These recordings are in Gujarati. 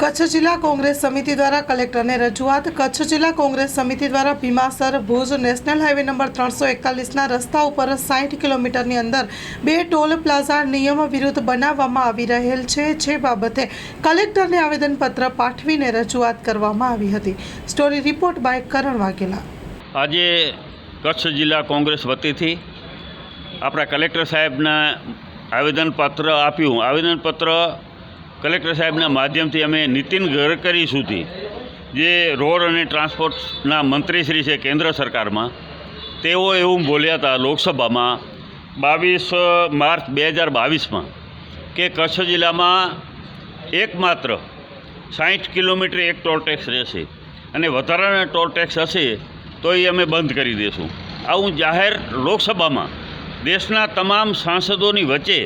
કચ્છ જિલ્લા કોંગ્રેસ સમિતિ દ્વારા કલેક્ટરને રજૂઆત, કચ્છ જિલ્લા કોંગ્રેસ સમિતિ દ્વારા Bhimasar Bhuj national highway number ત્રણસો એકતાલીસના રસ્તા ઉપર સાઠ કિલોમીટરની અંદર બે ટોલ પ્લાઝા નિયમ વિરુદ્ધ બનાવવામાં આવી રહેલ છે, જે બાબતે કલેક્ટરને આવેદનપત્ર પાઠવીને રજૂઆત કરવામાં આવી હતી. Story report by Karan Vaghela. આજે કચ્છ જિલ્લા કોંગ્રેસ વતીથી આપણા કલેક્ટર સાહેબના આવેદનપત્ર આપ્યું. આવેદનપત્ર કલેક્ટર સાહેબના માધ્યમથી અમે નીતિન ગડકરી સુધી જે રોડ અને ટ્રાન્સપોર્ટના મંત્રીશ્રી છે કેન્દ્ર સરકારમાં, તેઓ એવું બોલ્યા હતા લોકસભામાં બાવીસ માર્ચ બે હજાર બાવીસમાં કે કચ્છ જિલ્લામાં એકમાત્ર સાઠ કિલોમીટર એક ટોલ ટેક્સ રહેશે અને વધારાના ટોલ ટેક્સ હશે તો એ અમે બંધ કરી દઈશું આવું જાહેર લોકસભામાં દેશના તમામ સાંસદોની વચ્ચે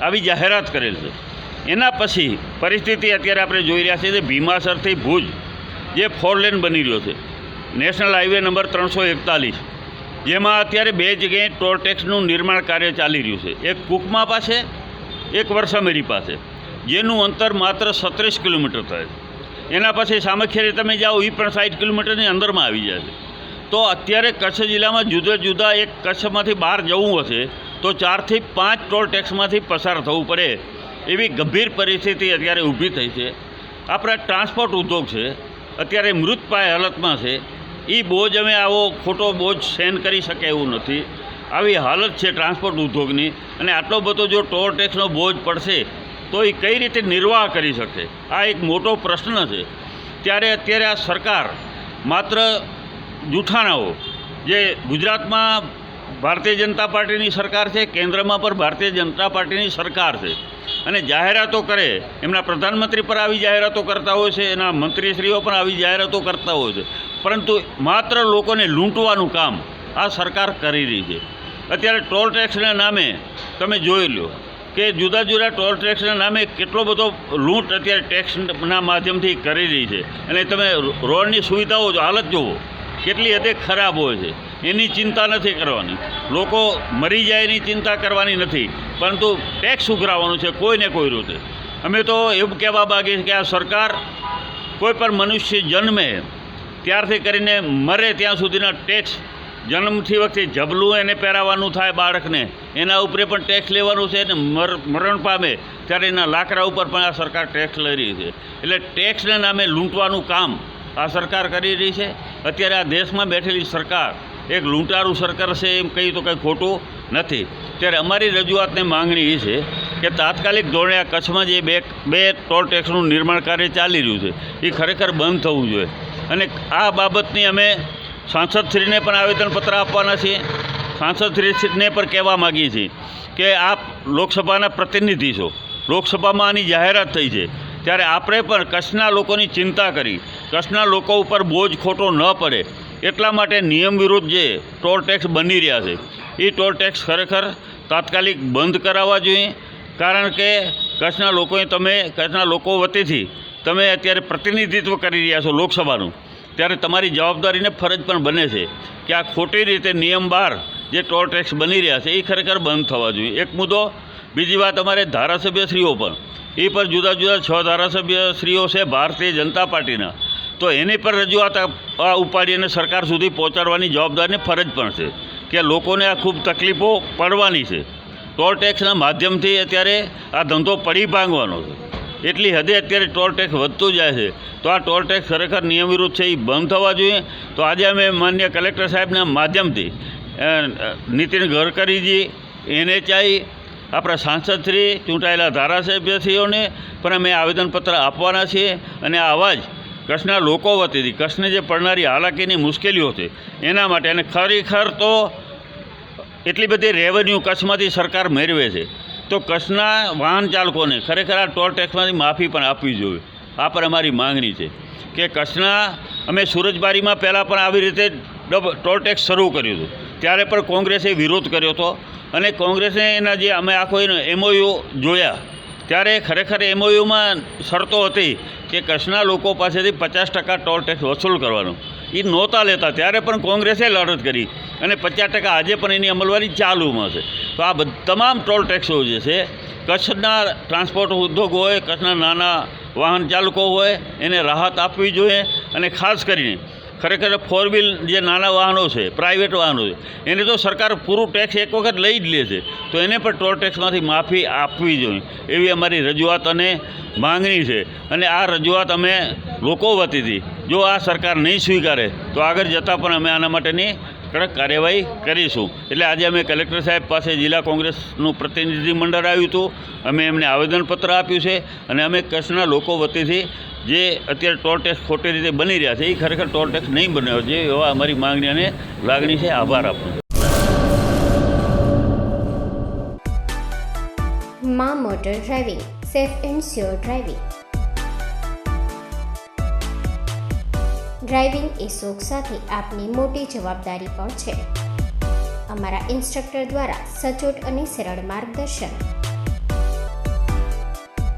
આવી જાહેરાત કરેલ છે. એના પછી પરિસ્થિતિ અત્યારે આપણે જોઈ રહ્યા છીએ કે ભીમાસરથી ભુજ, જે ફોર લેન બની રહ્યો છે. નેશનલ હાઈવે નંબર ત્રણસો એકતાલીસ, જેમાં અત્યારે બે જગ્યાએ ટોલ ટેક્સનું નિર્માણ કાર્ય ચાલી રહ્યું છે. એક કુકમા પાસે, એક વર્ષામેરી પાસે, જેનું અંતર માત્ર સત્રીસ કિલોમીટર થાય છે. એના પછી સામખિયારી તમે જાઓ એ પણ સાઠ કિલોમીટરની અંદરમાં આવી જાય છે. તો અત્યારે કચ્છ જિલ્લામાં જુદા જુદા એક કચ્છમાંથી બહાર જવું હશે, તો ચારથી પાંચ ટોલ ટેક્સમાંથી પસાર થવું પડે. એવી ગંભીર પરિસ્થિતિ અત્યારે ઊભી થઈ છે. આપણા ટ્રાન્સપોર્ટ ઉદ્યોગ છે, અત્યારે મૃતપાય હાલતમાં છે. એ બોજ અમે આવો ખોટો બોજ સહન કરી શકે એવું નથી. આવી હાલત છે ટ્રાન્સપોર્ટ ઉદ્યોગની અને આટલો બધો જો ટોલ ટેક્સનો બોજ પડશે, તો એ કઈ રીતે નિર્વાહ કરી શકે? આ એક મોટો પ્રશ્ન છે. ત્યારે અત્યારે આ સરકાર માત્ર જૂઠાણાઓ જે ગુજરાતમાં ભારતીય જનતા પાર્ટીની સરકાર છે, કેન્દ્રમાં પણ ભારતીય જનતા પાર્ટીની સરકાર છે. અને જાહેરાતો કરે, એમના પ્રધાનમંત્રી પર આવી જાહેરાતો કરતા હોય છે, એના મંત્રીશ્રીઓ પણ આવી જાહેરાતો કરતા હોય છે. પરંતુ માત્ર લોકોને લૂંટવાનું કામ આ સરકાર કરી રહી છે. અત્યારે ટોલ ટેક્સના નામે તમે જોઈ લો કે જુદા જુદા ટોલ ટેક્સના નામે કેટલો બધો લૂંટ અત્યારે ટેક્સના માધ્યમથી કરી રહી છે. અને તમે રોડની સુવિધાઓ હાલત જુઓ, કેટલી હદે ખરાબ હોય છે. એની ચિંતા નથી કરવાની. લોકો મરી જાય એની ચિંતા કરવાની નથી, પરંતુ ટેક્સ ઉઘરાવવાનું છે, કોઈને કોઈ રીતે અમે તો એવું કહેવા માગીએ કે આ સરકાર કોઈ પણ મનુષ્ય જન્મે, ત્યારથી કરીને મરે ત્યાં સુધીના ટેક્સ જન્મથી વખતે જબલું એને પહેરાવવાનું થાય બાળકને, એના ઉપર પણ ટેક્સ લેવાનું છે, અને મર, મરણ પામે ત્યારે એના લાકડા ઉપર પણ આ સરકાર ટેક્સ લઈ રહી છે. એટલે ટેક્સના નામે લૂંટવાનું કામ આ સરકાર કરી રહી છે. અત્યારે આ દેશમાં બેઠેલી સરકાર એક લૂંટારું સરકાર છે એમ કહી તો કંઈ ખોટું નથી. ત્યારે અમારી રજૂઆતની માંગણી એ છે કે તાત્કાલિક ધોરણે આ કચ્છમાં જે બે બે ટોલ ટેક્સનું નિર્માણ કાર્ય ચાલી રહ્યું છે, એ ખરેખર બંધ થવું જોઈએ. અને આ બાબતની અમે સાંસદશ્રીને પણ આવેદનપત્ર આપવાના છીએ. સાંસદશ્રીને પણ કહેવા માગીએ છીએ કે આપ લોકસભાના પ્રતિનિધિ છો. લોકસભામાં આની જાહેરાત થઈ છે. ત્યારે આપણે પણ કચ્છના લોકોની ચિંતા કરી. કચ્છના લોકો ઉપર બોજ ખોટો ન પડે. એટલા માટે નિયમ વિરુદ્ધ જે ટોલ ટેક્સ બની રહ્યા છે, એ ટોલ ટેક્સ ખરેખર તાત્કાલિક બંધ કરાવવા જોઈએ. કારણ કે કચ્છના લોકોએ તમે, કચ્છના લોકો વતીથી તમે અત્યારે પ્રતિનિધિત્વ કરી રહ્યા છો લોકસભાનું. ત્યારે તમારી જવાબદારીને ફરજ પણ બને છે કે આ ખોટી રીતે નિયમ બહાર જે ટોલ ટેક્સ બની રહ્યા છે, એ ખરેખર બંધ થવા જોઈએ. એક મુદ્દો, બીજી વાત અમારે ધારાસભ્યશ્રીઓ પણ. એ પર જુદા જુદા છ ધારાસભ્યશ્રીઓ છે, ભારતીય જનતા પાર્ટીના. તો એની પર રજૂઆત ઉપાડી અને સરકાર સુધી પહોંચાડવાની જવાબદારીની ફરજ પણ છે કે લોકોને આ ખૂબ તકલીફો પડવાની છે. ટોલ ટેક્સના માધ્યમથી અત્યારે આ ધંધો પડી ભાંગવાનો છે. એટલી હદે અત્યારે ટોલ ટેક્સ વધતું જાય છે. તો આ ટોલ ટેક્સ ખરેખર નિયમ છે એ બંધ થવા જોઈએ. તો આજે અમે માન્ય કલેક્ટર સાહેબના માધ્યમથી નીતિન ગડકરીજી, એનએચઆઈ, આપણા સાંસદશ્રી ચૂંટાયેલા ધારાસભ્યશ્રીઓને પણ અમે આવેદનપત્ર આપવાના છીએ અને આવા અવાજ કચ્છના લોકો વતીથી, કચ્છને જે પડનારી હાલાકીની મુશ્કેલીઓ છે, એના માટે અને ખરેખર તો એટલી બધી રેવન્યુ કચ્છમાંથી સરકાર મેળવે છે. તો કચ્છના વાહન ચાલકોને ખરેખર આ ટોલ ટેક્સમાંથી માફી પણ આપવી જોઈએ. આ પણ અમારી માંગણી છે કે કચ્છના, અમે સુરજબારીમાં પહેલાં પણ આવી રીતે ટોલ ટેક્સ શરૂ કર્યું હતું. ત્યારે પણ કોંગ્રેસે વિરોધ કર્યો હતો અને કોંગ્રેસે એના જે અમે આખો એમઓયુ જોયા. ત્યારે ખરેખર એમઓયુમાં શરતો હતી કે કચ્છના લોકો પાસેથી પચાસ ટકા ટોલ ટેક્સ વસૂલ કરવાનો. એ નહોતા લેતા, ત્યારે પણ કોંગ્રેસે લડત કરી. અને પચાસ ટકા આજે પણ એની અમલવારી ચાલુમાં છે. તો આ તમામ ટોલ ટેક્સો જે છે, કચ્છના ટ્રાન્સપોર્ટ ઉદ્યોગ હોય, કચ્છના નાના વાહન ચાલકો હોય, એને રાહત આપવી જોઈએ અને ખાસ કરીને ખરેખર ફોર વ્હીલ જે નાના વાહનો છે પ્રાઇવેટ વાહનો છે, એને તો સરકાર પૂરું ટેક્સ એક વખત લઈ જ લે છે. તો એને પણ ટોલ ટેક્સમાંથી માફી આપવી જોઈએ. એવી અમારી રજૂઆત અને માંગણી છે. અને આ રજૂઆત અમે લોકો વતીથી, જો આ સરકાર નહીં સ્વીકારે, તો આગળ જતાં પણ અમે આના માટેની કડક કાર્યવાહી કરીશું. એટલે આજે અમે કલેક્ટર સાહેબ પાસે જિલ્લા કોંગ્રેસનું પ્રતિનિધિમંડળ આવ્યું હતું. અમે એમને આવેદનપત્ર આપ્યું છે. અને અમે કચ્છના લોકો વતીથી જે અત્યારે ટોલ ટેક્સ ખોટી રીતે બની રહ્યા છે, એ ખરેખર ટોલ ટેક્સ નહીં બન્યો છે એવા અમારી માંગણી અને લાગણી છે, આભાર આપું મા motor driving, safe and sure driving. Driving એ શોખ સાથે આપની મોટી જવાબદારી પણ છે. અમારા ઇન્સ્ટ્રક્ટર દ્વારા સચોટ અને સરળ માર્ગદર્શન